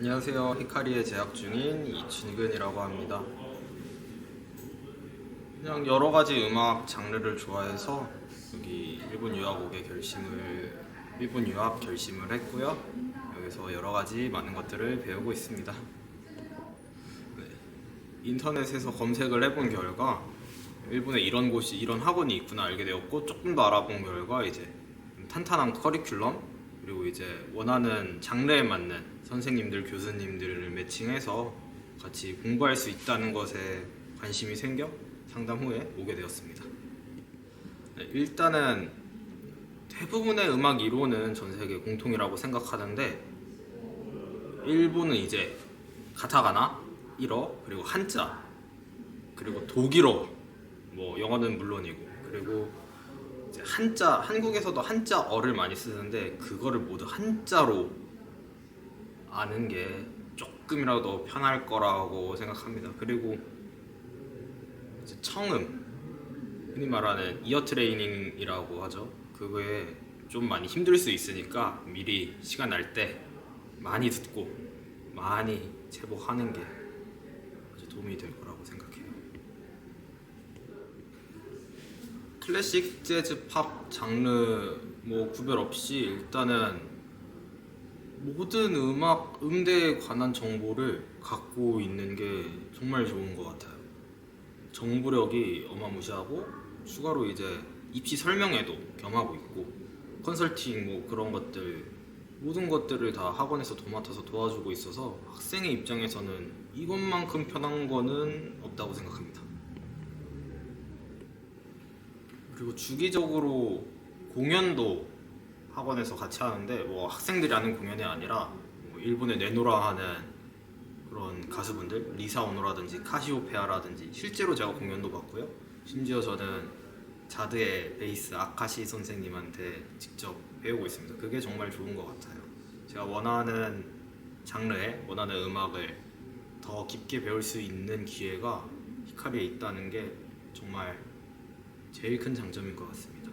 안녕하세요. 히카리에 재학 중인 이진근이라고 합니다. 그냥 여러 가지 음악 장르를 좋아해서 여기 일본 유학 오게 결심을 일본 유학 결심을 했고요. 여기서 여러 가지 많은 것들을 배우고 있습니다. 네. 인터넷에서 검색을 해본 결과 일본에 이런 곳이 이런 학원이 있구나 알게 되었고 조금 더 알아본 결과 이제 탄탄한 커리큘럼 그리고 이제 원하는 장르에 맞는 선생님들 교수님들을 매칭해서 같이 공부할 수 있다는 것에 관심이 생겨 상담 후에 오게 되었습니다. 네, 일단은 대부분의 음악 이론은 전 세계 공통이라고 생각하는데 일본은 이제 가타가나, 일어, 그리고 한자, 그리고 독일어, 뭐 영어는 물론이고 그리고 한자 한국에서도 한자어를 많이 쓰는데 그거를 모두 한자로 아는 게 조금이라도 더 편할 거라고 생각합니다. 그리고 이제 청음 흔히 말하는 이어 트레이닝이라고 하죠. 그거에 좀 많이 힘들 수 있으니까 미리 시간 날 때 많이 듣고 많이 제복하는 게 도움이 될 거라고 생각해요. 클래식, 재즈, 팝 장르 뭐 구별 없이 일단은 모든 음악 음대에 관한 정보를 갖고 있는 게 정말 좋은 것 같아요. 정보력이 어마무시하고 추가로 이제 입시 설명회도 겸하고 있고 컨설팅 뭐 그런 것들 모든 것들을 다 학원에서 도맡아서 도와주고 있어서 학생의 입장에서는 이것만큼 편한 거는 없다고 생각합니다. 그리고 주기적으로 공연도 학원에서 같이 하는데 뭐 학생들이 하는 공연이 아니라 뭐 일본의 네노라 하는 그런 가수분들 리사 오노라든지 카시오페아라든지 실제로 제가 공연도 봤고요. 심지어 저는 자드의 베이스 아카시 선생님한테 직접 배우고 있습니다. 그게 정말 좋은 것 같아요. 제가 원하는 장르에 원하는 음악을 더 깊게 배울 수 있는 기회가 히카리에 있다는 게 정말 제일 큰 장점인 것 같습니다.